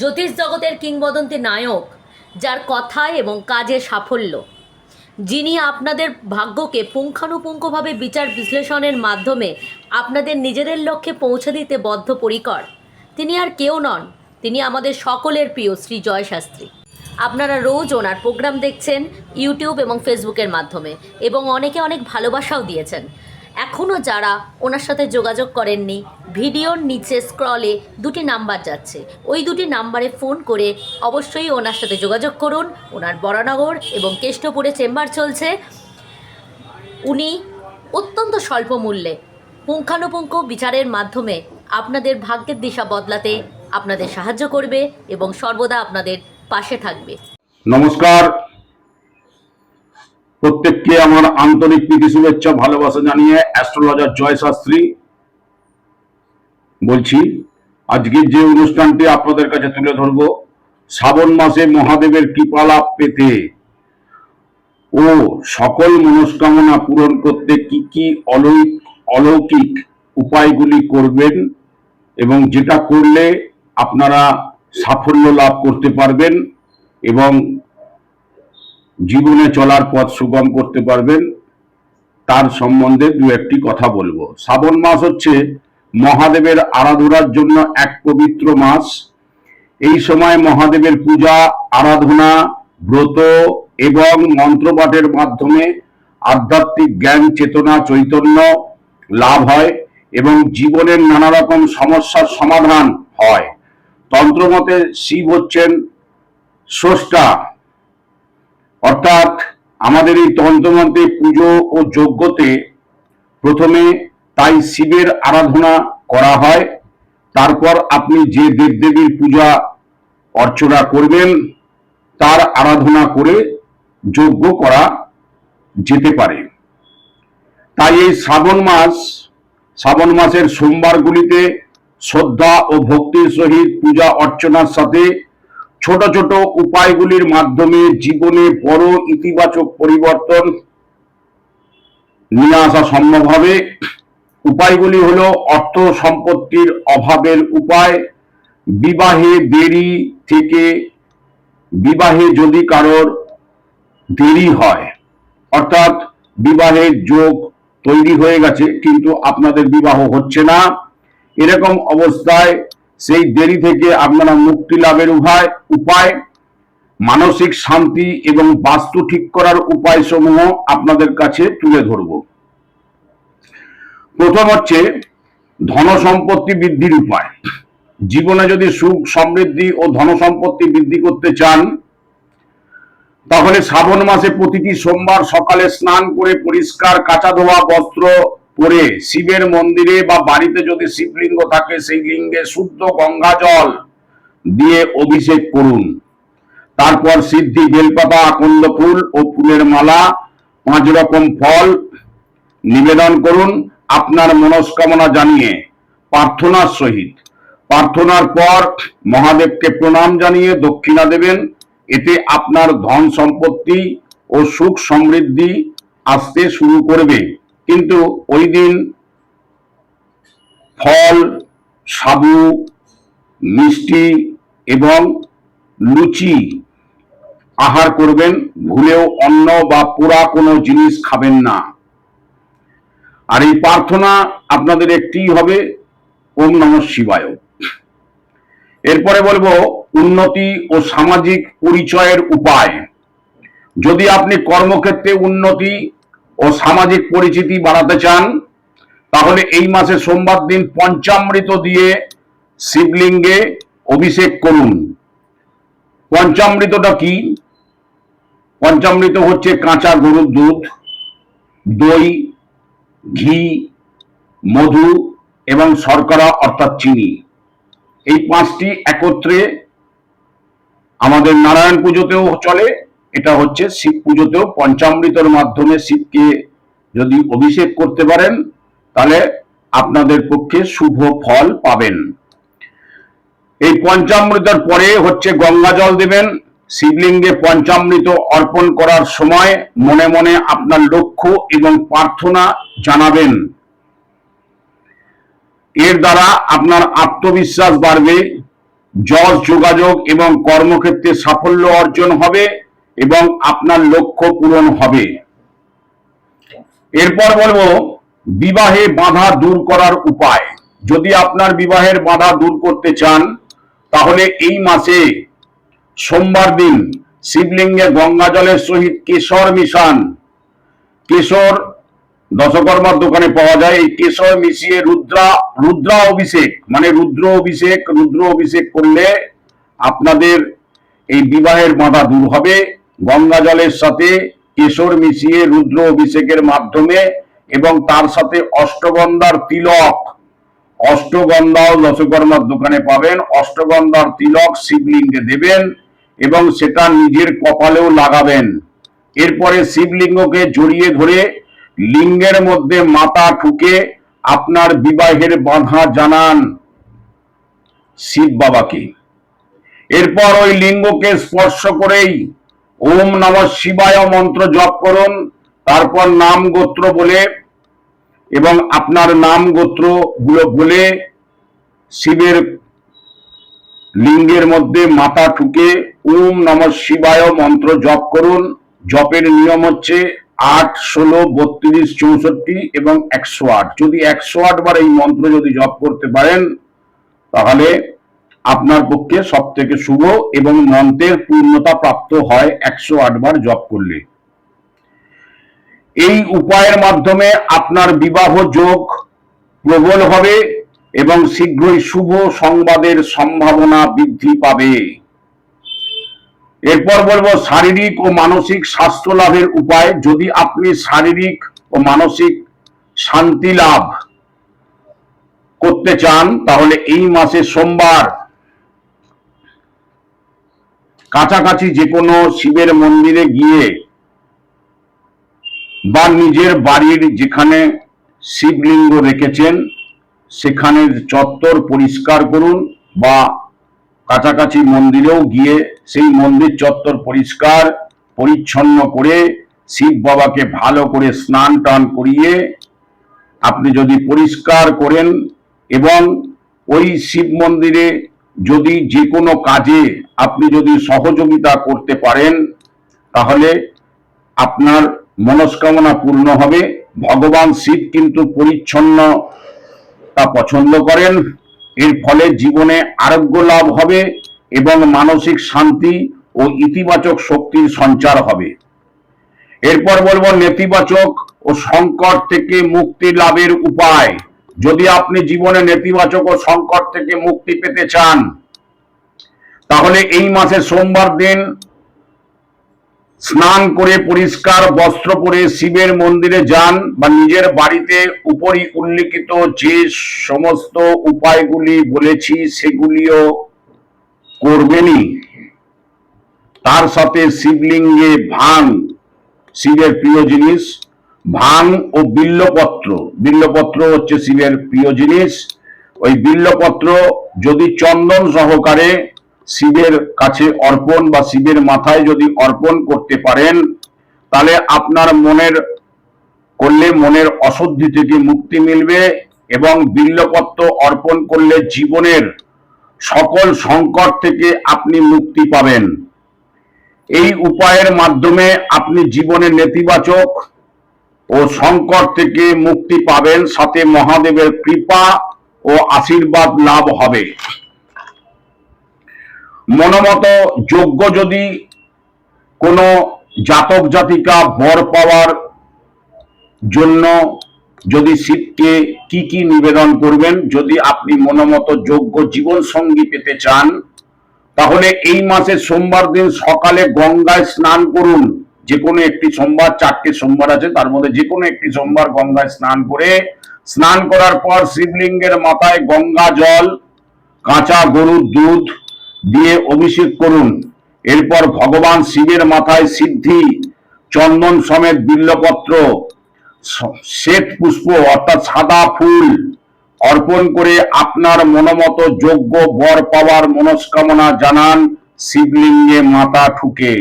জ্যোতিষ জগতের কিংবদন্তি নায়ক, যার কথায় এবং কাজে সাফল্য। যিনি আপনাদের ভাগ্যকে পুঙ্খানুপুঙ্খভাবে বিচার বিশ্লেষণের মাধ্যমে আপনাদের নিজেদের লক্ষ্যে পৌঁছে দিতে বদ্ধপরিকর। তিনি আর কেউ নন, তিনি আমাদের সকলের প্রিয় শ্রী জয় শাস্ত্রী আপনারা রোজ ওনার প্রোগ্রাম দেখছেন, ইউটিউব এবং ফেসবুকের মাধ্যমে, এবং অনেকে অনেক ভালোবাসাও দিয়েছেন। এখনও যারা ওনার সাথে যোগাযোগ করেননি, ভিডিওর নিচে স্ক্রলে দুটি নাম্বার যাচ্ছে। ওই দুটি নাম্বারে ফোন করে অবশ্যই ওনার সাথে যোগাযোগ করুন। ওনার বরানগর এবং কেষ্টপুরে চেম্বার চলছে। উনি অত্যন্ত স্বল্প মূল্যে পুঙ্খানুপুঙ্খ বিচারের মাধ্যমে আপনাদের ভাগ্যের দিশা বদলাতে আপনাদের সাহায্য করবে এবং সর্বদা আপনাদের পাশে থাকবে। নমস্কার। প্রত্যেককে আমার আন্তরিক প্রীতি, শুভেচ্ছা, ভালোবাসা জানিয়ে অ্যাস্ট্রোলজার জয় শাস্ত্রী বলছি আজকের যে অনুষ্ঠানটি আপনাদের কাছে তুলে ধরব, শ্রাবণ মাসে মহাদেবের কৃপা লাভ পেতে। ও সকল মনস্কামনা পূরণ করতে কি কি অলৌকিক অলৌকিক উপায়গুলি করবেন এবং যেটা করলে আপনারা সাফল্য লাভ করতে পারবেন এবং জীবনে চলার পথ সুগম করতে পারবেন, তার সম্বন্ধে দু একটি কথা বলব। শ্রাবণ মাস হচ্ছে মহাদেবের আরাধনার জন্য এক পবিত্র মাস। এই সময় মহাদেবের পূজা, আরাধনা, ব্রত এবং মন্ত্রপাঠের মাধ্যমে আধ্যাত্মিক জ্ঞান, চেতনা, চৈতন্য লাভ হয় এবং জীবনের নানা রকম সমস্যার সমাধান হয়। তন্ত্রমতে শিব হচ্ছেন স্রষ্টা। অর্থাৎ আমাদের এই তন্ত্রমন্ত্রে পুজো ও যজ্ঞতে প্রথমে তাই শিবের আরাধনা করা হয়। তারপর আপনি যে দেবদেবীর পূজা অর্চনা করবেন, তার আরাধনা করে যজ্ঞ করা যেতে পারে। তাই এই শ্রাবণ মাস, শ্রাবণ মাসের সোমবারগুলিতে শ্রদ্ধা ও ভক্তির সহিত পূজা অর্চনার সাথে ছোট ছোট উপায়গুলির মাধ্যমে জীবনে বড় ইতিবাচক পরিবর্তন নিয়ে আসা সম্ভব হবে। উপায়গুলি হল অর্থ সম্পত্তির অভাবের উপায়, বিবাহে দেরি থেকে বিবাহে যদি কারোর দেরি হয়, অর্থাৎ বিবাহের যোগ তৈরি হয়ে গেছে, কিন্তু আপনাদের বিবাহ হচ্ছে না। এরকম অবস্থায় সেই দেরি থেকে আপনারা মুক্তি লাভের উভয় উপায়, মানসিক শান্তি এবং বাস্তু ঠিক করার উপায় সমূহ আপনাদের কাছে তুলে ধরব। প্রথম হচ্ছে ধন সম্পত্তি বৃদ্ধির উপায়। জীবনে যদি সুখ, সমৃদ্ধি ও ধন সম্পত্তি বৃদ্ধি করতে চান, তাহলে শ্রাবণ মাসে প্রতিটি সোমবার সকালে স্নান করে পরিষ্কার কাঁচা ধোয়া, বস্ত্র পরে শিবের মন্দিরে বা বাড়িতে যদি শিবলিঙ্গ থাকে, সেই লিঙ্গে শুদ্ধ গঙ্গা জল দিয়ে অভিষেক করুন। তারপর সিদ্ধি বেলপাতা, আকন্দ ফুল ও ফুলের মালা, পাঁচ রকম ফল নিবেদন করুন। আপনার মনস্কামনা জানিয়ে প্রার্থনার সহিত। প্রার্থনার পর মহাদেবকে প্রণাম জানিয়ে দক্ষিণা দেবেন। এতে আপনার ধন সম্পত্তি ও সুখ সমৃদ্ধি আসতে শুরু করবে। কিন্তু ওই দিন ফল সাবু মিষ্টি এবং লুচি আহার করবেন, ভুলেও অন্ন বা পুরা কোনো জিনিস খাবেন না। আর এই প্রার্থনা আপনাদের একটি হবে, ওম নম শিবায়। এরপরে বলব, উন্নতি ও সামাজিক পরিচয়ের উপায়। যদি আপনি কর্মক্ষেত্রে উন্নতি ও সামাজিক পরিচিতি বাড়াতে চান, তাহলে এই মাসে সোমবার দিন পঞ্চামৃত দিয়ে শিবলিঙ্গে অভিষেক করুন। পঞ্চামৃতটা কি? পঞ্চামৃত হচ্ছে কাঁচা গরুর দুধ, দই, ঘি, মধু এবং শর্করা অর্থাৎ চিনি। এই পাঁচটি একত্রে আমাদের নারায়ণ পুজোতেও চলে এটা হচ্ছে শিব পুজোতেও পঞ্চামৃতর মাধ্যমে শিবকে যদি অভিষেক করতে পারেন, তাহলে আপনাদের পক্ষে শুভ ফল পাবেন। এই পঞ্চামৃতের পরে হচ্ছে গঙ্গা জল দেবেন। শিবলিঙ্গে পঞ্চামৃত অর্পণ করার সময় মনে মনে আপনার লক্ষ্য এবং প্রার্থনা জানাবেন। এর দ্বারা আপনার আত্মবিশ্বাস বাড়বে, যশ যোগাযোগ এবং কর্মক্ষেত্রে সাফল্য অর্জন হবে। এবং আপনার লক্ষ্য পূরণ হবে। এরপর বলব, বিবাহে বাধা দূর করার উপায়। যদি আপনার বিবাহের বাধা দূর করতে চান, তাহলে এই মাসে সোমবার দিন শিবলিঙ্গে গঙ্গা জলের সহিত কেশর মিশান। কেশর দশকর্মার দোকানে পাওয়া যায়। এই কেশর মিশিয়ে রুদ্রা রুদ্রা অভিষেক মানে রুদ্র অভিষেক রুদ্র অভিষেক করলে আপনাদের এই বিবাহের বাধা দূর হবে। গঙ্গা জলের সাথে কেশর মিশিয়ে রুদ্র অভিষেকের মাধ্যমে এবং তার সাথে অষ্টগন্ধার তিলক। অষ্টগন্ধাও দশকর্মার দোকানে পাবেন। অষ্টগন্ধার তিলক শিবলিঙ্গে দেবেন এবং সেটা নিজের কপালেও লাগাবেন। এরপরে শিবলিঙ্গকে জড়িয়ে ধরে লিঙ্গের মধ্যে মাথা ঠুকে আপনার বিবাহের বাধা জানান শিব বাবাকে। এরপর ওই লিঙ্গকে স্পর্শ করেই ওম নম শিবায় মন্ত্র জপ করুন, তারপর নাম গোত্র বলে এবং আপনার নাম গোত্রগুলো বলে শিবের লিঙ্গের মধ্যে মাথা ঠুকে ওম নম শিবায় মন্ত্র জপ করুন। জপের নিয়ম হচ্ছে আট, ষোলো, বত্রিশ, চৌষট্টি এবং একশো আট। যদি একশো আট বার এই মন্ত্র যদি জপ করতে পারেন, তাহলে আপনার পক্ষে সব থেকে শুভ এবং মন্ত্রের পূর্ণতা প্রাপ্ত হয় একশো আট বার জপ করলে। এই উপায়ের মাধ্যমে আপনার বিবাহ যোগ প্রবল হবে এবং শীঘ্রই শুভ সংবাদের সম্ভাবনা বৃদ্ধি পাবে। এরপর বলব, শারীরিক ও মানসিক স্বাস্থ্য লাভের উপায়। যদি আপনি শারীরিক ও মানসিক শান্তি লাভ করতে চান, তাহলে এই মাসে সোমবার কাছাকাছি যে কোনো শিবের মন্দিরে গিয়ে বা নিজের বাড়ির যেখানে শিবলিঙ্গ রেখেছেন সেখানের চত্বর পরিষ্কার করুন বা কাছাকাছি মন্দিরেও গিয়ে সেই মন্দির চত্বর পরিষ্কার, পরিচ্ছন্ন করে শিব বাবাকে ভালো করে স্নান টান করিয়ে আপনি যদি পরিষ্কার করেন এবং ওই শিব মন্দিরে যদি যে কোনো কাজে আপনি যদি সহযোগিতা করতে পারেন, তাহলে আপনার মনস্কামনা পূর্ণ হবে। ভগবান শিব কিন্তু পরিচ্ছন্নতা পছন্দ করেন। এর ফলে জীবনে আরোগ্য লাভ হবে এবং মানসিক শান্তি ও ইতিবাচক শক্তির সঞ্চার হবে। এরপর বলব, নেতিবাচক ও সংকট থেকে মুক্তি লাভের উপায়। যদি আপনি জীবনে নেতিবাচক ও সংকট থেকে মুক্তি পেতে চান, তাহলে এই মাসে সোমবার দিন স্নান করে পরিষ্কার বস্ত্র পরে শিবের মন্দিরে যান বা নিজের বাড়িতে উপরই উল্লিখিত যে সমস্ত উপায়গুলি বলেছি সেগুলিও করবেনই। তার সাথে শিবলিঙ্গে ভাং শিবের প্রিয় জিনিস। ভাং ও বিল্লপত্র। বিল্লপত্র হচ্ছে শিবের প্রিয় জিনিস। ওই বিল্লপত্র যদি চন্দন সহকারে শিবের কাছে অর্পণ বা শিবের মাথায় যদি অর্পণ করতে পারেন, তাহলে আপনার মনের, করলে মনের অশুদ্ধি থেকে মুক্তি মিলবে এবং বিল্লপত্র অর্পণ করলে জীবনের সকল সংকট থেকে আপনি মুক্তি পাবেন। এই উপায়ের মাধ্যমে আপনি জীবনে নেতিবাচক ও সংকট থেকে মুক্তি পাবেন, সাথে মহাদেবের কৃপা ও আশীর্বাদ লাভ হবে। মনোমত যোগ্য যদি কোনো জাতক জাতিকা বর পাওয়ার জন্য যদি শিবকে কি কি নিবেদন করবেন, যদি আপনি মনোমত যোগ্য জীবন সঙ্গী পেতে চান, তাহলে এই মাসে সোমবার দিন সকালে গঙ্গায় স্নান করুন। যে কোনো একটি সোমবার, চারটি সোমবার আছে, তার মধ্যে যে কোনো একটি সোমবার গঙ্গায় স্নান করে, স্নান করার পর শিবলিঙ্গের মাথায় গঙ্গা জল, কাঁচা গরুর দুধ দিয়ে অভিষেক করুন। এরপর ভগবান শিবের মাথায় সিদ্ধি, চন্দন সমেত বিল্লপত্র, শ্বেত পুষ্প অর্থাৎ সাদা ফুল অর্পণ করে আপনার মনোমত যোগ্য বর পাওয়ার মনস্কামনা জানান শিবলিঙ্গে মাথা ঠুকে।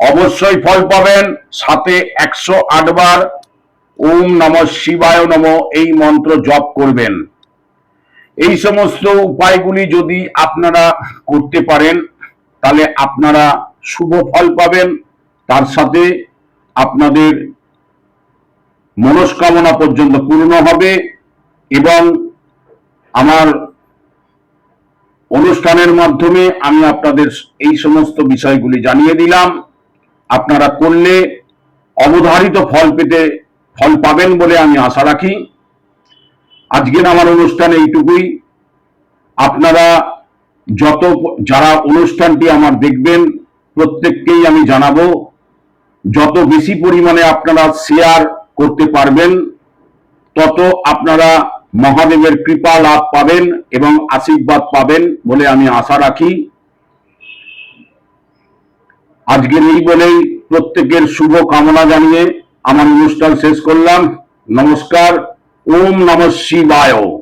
অবশ্যই ফল পাবেন। সাথে একশো আটবার ওম নম শিবায় নম এই মন্ত্র জপ করবেন। এই সমস্ত উপায়গুলি যদি আপনারা করতে পারেন, তাহলে আপনারা শুভ ফল পাবেন। তার সাথে আপনাদের মনস্কামনা পর্যন্ত পূর্ণ হবে এবং আমার অনুষ্ঠানের মাধ্যমে আমি আপনাদের এই সমস্ত বিষয়গুলি জানিয়ে দিলাম। আপনারা করলে অবধারিত ফল পেতে, ফল পাবেন বলে আমি আশা রাখি। আজকের আমার অনুষ্ঠান এইটুকুই। আপনারা যত, যারা অনুষ্ঠানটি আমার দেখবেন, প্রত্যেককেই আমি জানাব, যত বেশি পরিমাণে আপনারা শেয়ার করতে পারবেন, তত আপনারা মহাদেবের কৃপা লাভ পাবেন এবং আশীর্বাদ পাবেন বলে আমি আশা রাখি। আজকের এই বলেই প্রত্যেকের শুভ কামনা জানিয়ে আমার অনুষ্ঠান শেষ করলাম। নমস্কার। ওম নম শিবায়।